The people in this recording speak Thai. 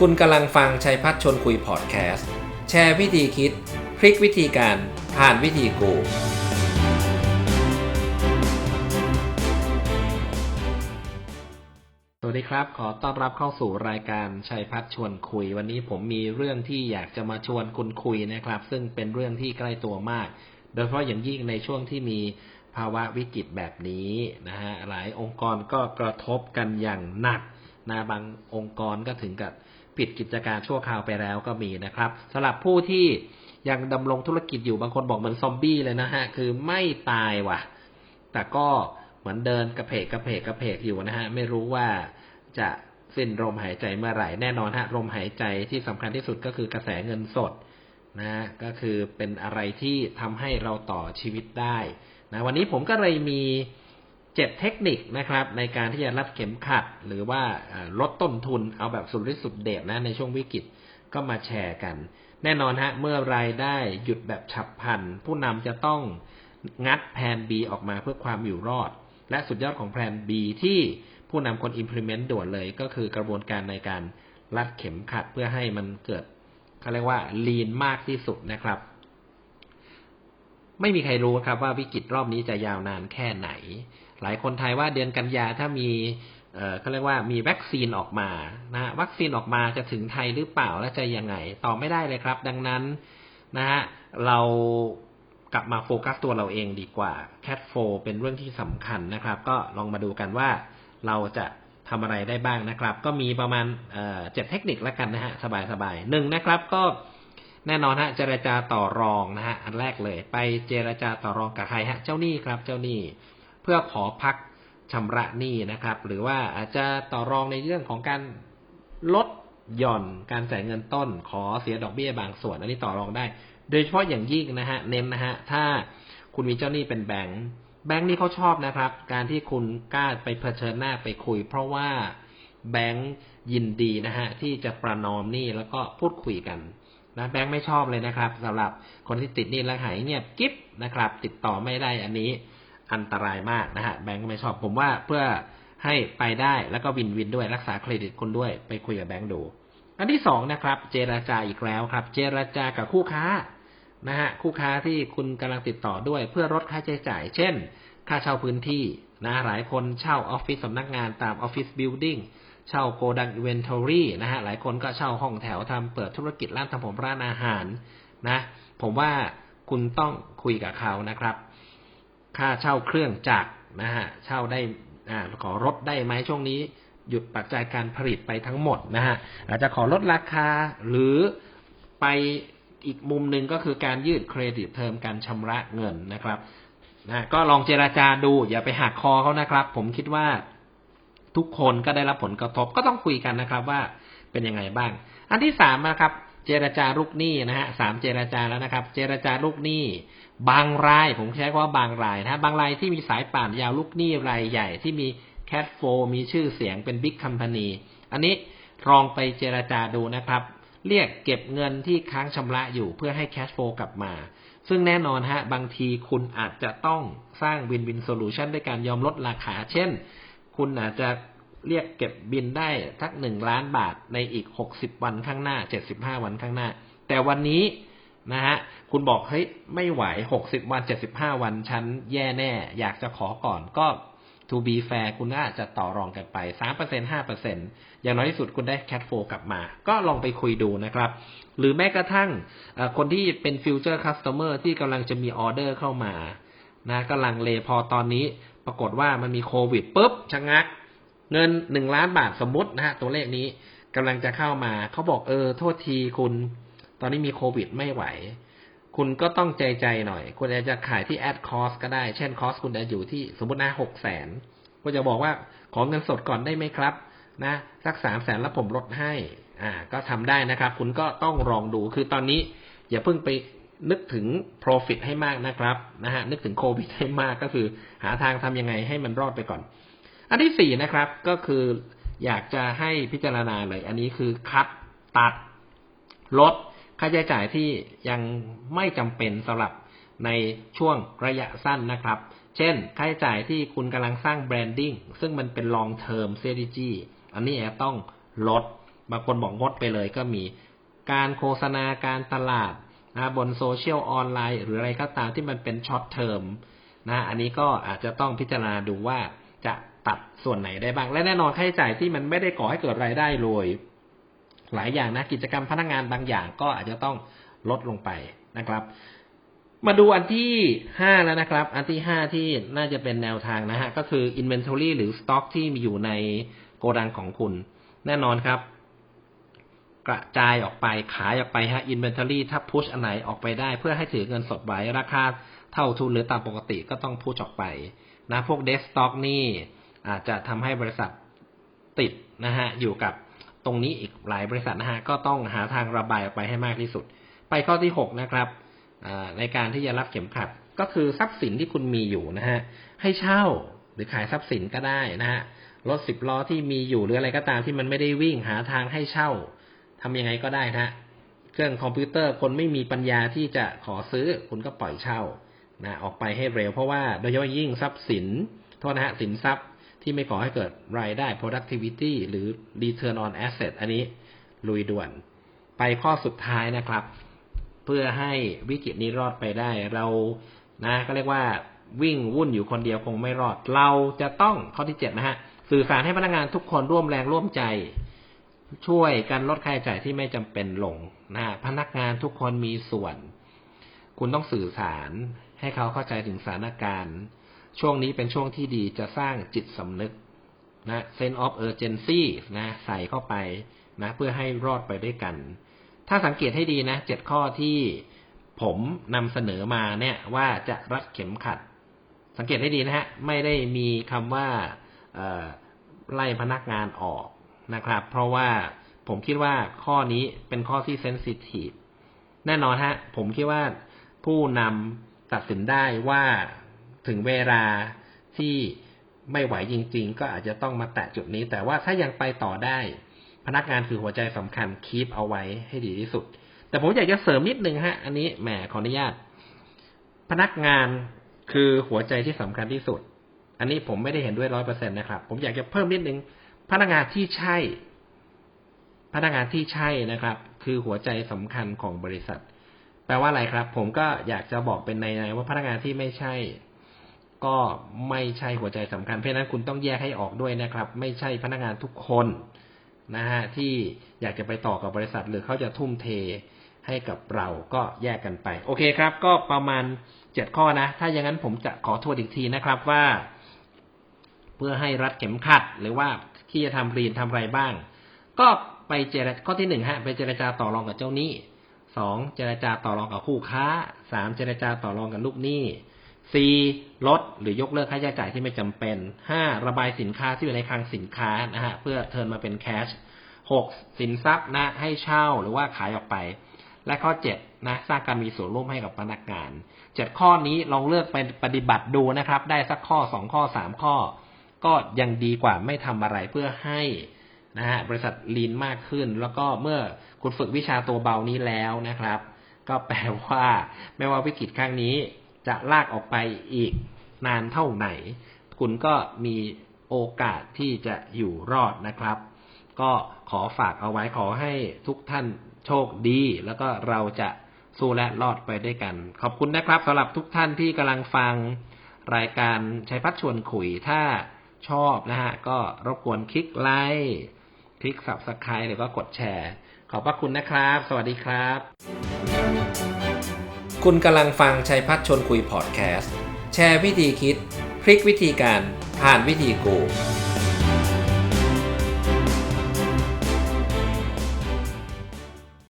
คุณกำลังฟังชัยพัฒชวนคุยพอดแคสต์ แชร์วิธีคิด พลิกวิธีการผ่านวิธีกู สวัสดีครับ ขอต้อนรับเข้าสู่รายการชัยพัฒชวนคุย วันนี้ผมมีเรื่องที่อยากจะมาชวนคุณคุยนะครับ ซึ่งเป็นเรื่องที่ใกล้ตัวมาก โดยเฉพาะอย่างยิ่งในช่วงที่มีภาวะวิกฤตแบบนี้นะฮะหลายองค์กรก็กระทบกันอย่างหนักนะบางองค์กรก็ถึงกับ ปิดกิจการชั่วคราวไปแล้วก็มีนะครับสำหรับผู้ที่ยังดำรงธุรกิจอยู่บางคนบอกเหมือนซอมบี้เลยนะฮะคือไม่ตายว่ะ แต่ก็เหมือนเดินกระเพกกระเพกกระเพกอยู่นะฮะไม่รู้ว่าจะสิ้นลมหายใจเมื่อไหร่แน่นอนฮะลมหายใจที่สำคัญที่สุดก็คือกระแสเงินสดนะฮะก็คือเป็นอะไรที่ทำให้เราต่อชีวิตได้นะวันนี้ผมก็เลยมี เจ็ดเทคนิคนะครับ ในการที่จะรัดเข็มขัด หรือว่าลดต้นทุนเอาแบบสุดฤทธิ์สุดเดชนะในช่วงวิกฤตก็มาแชร์กัน แน่นอนฮะเมื่อรายได้หยุดแบบฉับพลัน ผู้นำจะต้องงัดแผน B ออกมาเพื่อความอยู่รอด และสุดยอดของแผน B ที่ผู้นำคน implement ด่วนเลยก็คือกระบวนการในการรัดเข็มขัดเพื่อให้มันเกิดเขาเรียกว่า lean มากที่สุดนะครับ ไม่มีใครรู้ครับว่าวิกฤตรอบนี้จะยาวนานแค่ไหน หลายคนทายว่าเดือนกันยาถ้ามีเขาเรียกว่ามีวัคซีนออกมานะวัคซีนออกมาจะถึงไทยหรือเปล่าและจะยังไงตอบไม่ได้เลยครับ ดังนั้นนะฮะเรากลับมาโฟกัสตัวเราเองดีกว่าแคทโฟเป็นเรื่องที่สำคัญนะครับ ก็ลองมาดูกันว่าเราจะทำอะไรได้บ้างนะครับ ก็มีประมาณเจ็ดเทคนิคแล้วกันนะฮะสบายๆหนึ่งนะครับก็แน่นอนฮะเจรจาต่อรองนะฮะอันแรกเลย ไปเจรจาต่อรองกับใครฮะ เจ้าหนี้ครับ เจ้าหนี้ เพื่อขอพักชำระหนี้นะครับ หรือว่าอาจจะต่อรองในเรื่องของการลดหย่อนการจ่ายเงินต้น ขอเสียดอกเบี้ยบางส่วน อันนี้ต่อรองได้ โดยเฉพาะอย่างยิ่งนะฮะ เน้นนะฮะ ถ้าคุณมีเจ้าหนี้เป็นแบงค์แบงค์นี่เขาชอบนะครับ การที่คุณกล้าไปเผชิญหน้าไปคุย เพราะว่าแบงค์ยินดีนะฮะที่จะประนอมหนี้แล้วก็พูดคุยกันนะแบงค์ไม่ชอบเลยนะครับสำหรับคนที่ติดหนี้และหายเงียบกิ๊บนะครับ ติดต่อไม่ได้อันนี้ อันตรายมากนะฮะแบงก์ไม่ชอบผมว่าเพื่อให้ไปได้แล้วก็วินวินด้วยรักษาเครดิตคุณด้วยไปคุยกับแบงก์ดู อันที่สองนะครับ เจราจาอีกแล้วครับ เจราจากับคู่ค้านะฮะคู่ค้าที่คุณกำลังติดต่อด้วยเพื่อลดค่าใช้จ่าย เช่น ค่าเช่าพื้นที่นะหลายคนเช่าออฟฟิศสำนักงานตามออฟฟิศบิลดิ่งเช่าโกดังอิเวนทอรี่นะฮะหลายคนก็เช่าห้องแถวทำเปิดธุรกิจร้านทำผมร้านอาหารนะผมว่าคุณต้องคุยกับเขานะครับ ค่าเช่าเครื่องจักรนะฮะเช่าได้อ่าขอลดได้ไหมช่วงนี้ หยุดปัจจัยการผลิตไปทั้งหมดนะฮะอาจจะขอลดราคาหรือไปอีกมุมหนึ่งก็คือการยืดเครดิตเทอมการชำระเงินนะครับนะก็ลองเจราจาดู อย่าไปหักคอเขานะครับ ผมคิดว่าทุกคนก็ได้รับผลกระทบก็ต้องคุยกันนะครับว่าเป็นยังไงบ้าง อันที่สามนะครับ เจรจาลูกหนี้นะฮะสามเจรจาแล้วนะครับ เจรจาลูกหนี้ บางรายผมใช้คำว่าบางรายนะบางรายที่มีสายป่านยาวลูกหนี้รายใหญ่ที่มีแคดโฟมีชื่อเสียงเป็นบิ๊กคัมพานีอันนี้ลองไปเจรจาดูนะครับ เรียกเก็บเงินที่ค้างชำระอยู่เพื่อให้แคชโฟกลับมา ซึ่งแน่นอนฮะบางทีคุณอาจจะต้องสร้างวินวินโซลูชันด้วยการยอมลดราคา เช่น คุณอาจจะ เรียกเก็บบินได้ทักหนึ่งล้านบาทในอีกหกสิบวันข้างหน้าเจ็ดสิบห้าวันข้างหน้า แต่วันนี้นะฮะคุณบอกเฮ้ยไม่ไหวหกสิบวันเจ็ดสิบห้าวันฉันแย่แน่ อยากจะขอก่อนก็ to be fair คุณก็อาจจะต่อรองกันไปสามเปอร์เซ็นห้าเปอร์เซ็นอย่างน้อยที่สุดคุณได้แคทโฟกลับมา ก็ลองไปคุยดูนะครับ หรือแม้กระทั่งคนที่เป็นฟิวเจอร์คัสเตอร์ที่กำลังจะมีออเดอร์เข้ามานะกำลังเลพอตอนนี้ปรากฏว่ามันมีโควิดปุ๊บชะงัก เงินหนึ่งล้านบาทสมมตินะฮะตัวเลขนี้กำลังจะเข้ามา เขาบอกเออ โทษทีคุณ ตอนนี้มีโควิดไม่ไหว คุณก็ต้องใจใจหน่อย คุณอาจจะขายที่แอดคอสก็ได้ เช่นคอสคุณจะอยู่ที่สมมตินะหกแสนก็จะบอกว่าขอเงินสดก่อนได้ไหมครับ นะ สักสามแสนแล้วผมลดให้ อ่า ก็ทำได้นะครับ คุณก็ต้องลองดูคือตอนนี้ อย่าเพิ่งไปนึกถึง profit ให้มากนะครับ นะฮะนึกถึงโควิดให้มากก็คือ หาทางทำยังไงให้มันรอดไปก่อน อันที่สี่นะครับก็คืออยากจะให้พิจารณาเลย อันนี้คือคัดตัดลดค่าใช้จ่ายที่ยังไม่จำเป็นสำหรับในช่วงระยะสั้นนะครับ เช่น ค่าใช้จ่ายที่คุณกำลังสร้างแบรนดิ้งซึ่งมันเป็น long term strategy อันนี้แอบต้องลด บางคนบอกงดไปเลยก็มีการโฆษณาการตลาดนะบนโซเชียลออนไลน์ หรืออะไรก็ตามที่มันเป็นช็อตเทอมนะอันนี้ก็อาจจะต้องพิจารณาดูว่าจะ ตัดส่วนไหนได้บ้าง และแน่นอนค่าใช้จ่ายที่มันไม่ได้ก่อให้เกิดรายได้เลย หลายอย่างนะกิจกรรมพนักงานบางอย่างก็อาจจะต้องลดลงไปนะครับ มาดูอันที่ห้าแล้วนะครับ อันที่ห้าที่น่าจะเป็นแนวทางนะฮะก็คือ inventory หรือ stock ที่มีอยู่ในโกดังของคุณ แน่นอนครับ กระจายออกไปขายออกไปฮะ inventory ถ้า push อันไหนออกไปได้ เพื่อให้ถือเงินสดไว้ราคาเท่าทุนหรือตามปกติก็ต้อง push ออกไปนะพวก desk stock นี่ อาจจะทำให้บริษัทติดนะฮะอยู่กับตรงนี้อีกหลายบริษัทนะฮะก็ต้องหาทางระบายออกไปให้มากที่สุด ไปข้อที่หกนะครับในการที่จะรับเข็มขัดก็คือทรัพย์สินที่คุณมีอยู่นะฮะให้เช่าหรือขายทรัพย์สินก็ได้นะฮะรถสิบล้อที่มีอยู่หรืออะไรก็ตามที่มันไม่ได้วิ่งหาทางให้เช่าทำยังไงก็ได้นะเครื่องคอมพิวเตอร์คนไม่มีปัญญาที่จะขอซื้อคุณก็ปล่อยเช่านะออกไปให้เร็วเพราะว่าโดยเฉพาะยิ่งทรัพย์สินโทษนะฮะสินทรัพย์ ที่ไม่ก่อให้เกิดรายได้ productivity หรือ return on asset อันนี้ลุยด่วน ไปข้อสุดท้ายนะครับ เพื่อให้วิกฤตนี้รอดไปได้ เรานะก็เรียกว่าวิ่งวุ่นอยู่คนเดียวคงไม่รอด เราจะต้องข้อที่เจ็ดนะฮะสื่อสารให้พนักงานทุกคนร่วมแรงร่วมใจ ช่วยกันลดค่าใช้จ่ายที่ไม่จำเป็นลงนะพนักงานทุกคนมีส่วน คุณต้องสื่อสารให้เขาเข้าใจถึงสถานการณ์ ช่วงนี้เป็นช่วงที่ดีจะสร้างจิตสำนึกนะ sense of urgency นะใส่เข้าไปนะเพื่อให้รอดไปด้วยกัน ถ้าสังเกตให้ดีนะเจ็ดข้อที่ผมนำเสนอมาเนี่ยว่าจะรัดเข็มขัด สังเกตให้ดีนะฮะไม่ได้มีคำว่าไล่พนักงานออกนะครับ เพราะว่าผมคิดว่าข้อนี้เป็นข้อที่เซนซิทีฟแน่นอนฮะผมคิดว่าผู้นำตัดสินได้ว่า ถึงเวลาที่ไม่ไหวจริง ๆ ก็อาจจะต้องมาแตะจุดนี้ แต่ว่าถ้ายังไปต่อได้ พนักงานคือหัวใจสำคัญคีปเอาไว้ให้ดีที่สุด แต่ผมอยากจะเสริมนิดนึงฮะ อันนี้แหมขออนุญาต พนักงานคือหัวใจที่สำคัญที่สุด อันนี้ผมไม่ได้เห็นด้วยร้อยเปอร์เซ็นตนะครับ ผมอยากจะเพิ่มนิดนึง พนักงานที่ใช่ พนักงานที่ใช่นะครับ คือหัวใจสำคัญของบริษัท แปลว่าอะไรครับ ผมก็อยากจะบอกเป็นในในว่าพนักงานที่ไม่ใช่ ก็ไม่ใช่หัวใจสำคัญ เพราะนั้นคุณต้องแยกให้ออกด้วยนะครับ ไม่ใช่พนักงานทุกคนนะฮะที่อยากจะไปต่อกับบริษัท หรือเขาจะทุ่มเทให้กับเราก็แยกกันไป โอเคครับ ก็ประมาณเจ็ดข้อนะ ถ้าอย่างนั้นผมจะขอทวนอีกทีนะครับว่า เพื่อให้รัดเข็มขัด หรือว่าที่จะทำรีนทำไรบ้าง ก็ไปเจรจาข้อที่หนึ่งฮะไปเจรจาต่อรองกับเจ้าหนี้สองเจรจาต่อรองกับคู่ค้าสามเจรจาต่อรองกับลูกหนี้ สี่ลดหรือยกเลิกค่าใช้จ่ายที่ไม่จำเป็นห้าระบายสินค้าที่อยู่ในคลังสินค้านะฮะเพื่อเทินมาเป็นแคชหกสินทรัพย์นะให้เช่าหรือว่าขายออกไป และข้อเจ็ดนะสร้างการมีส่วนร่วมให้กับพนักงานเจ็ดข้อนี้ลองเลือกไปปฏิบัติดูนะครับ ได้สักข้อสองข้อสามข้อ ก็ยังดีกว่าไม่ทำอะไรเพื่อให้นะฮะบริษัทลีนมากขึ้น แล้วก็เมื่อคุณฝึกวิชาตัวเบานี้แล้วนะครับ ก็แปลว่า ไม่ว่าวิกฤตครั้งนี้ จะลากออกไปอีกนานเท่าไหน คุณก็มีโอกาสที่จะอยู่รอดนะครับ ก็ขอฝากเอาไว้ขอให้ทุกท่านโชคดี แล้วก็เราจะสู้และรอดไปด้วยกัน ขอบคุณนะครับสำหรับทุกท่านที่กำลังฟังรายการชัยพัฒชวนคุยถ้าชอบนะฮะ ก็รบกวนคลิกไลค์คลิก subscribe หรือว่ากดแชร์ ขอบพระคุณนะครับ สวัสดีครับ คุณกำลังฟังชัยพัฒชนคุยพอดแคสต์ แชร์วิธีคิด พลิกวิธีการผ่านวิธีกู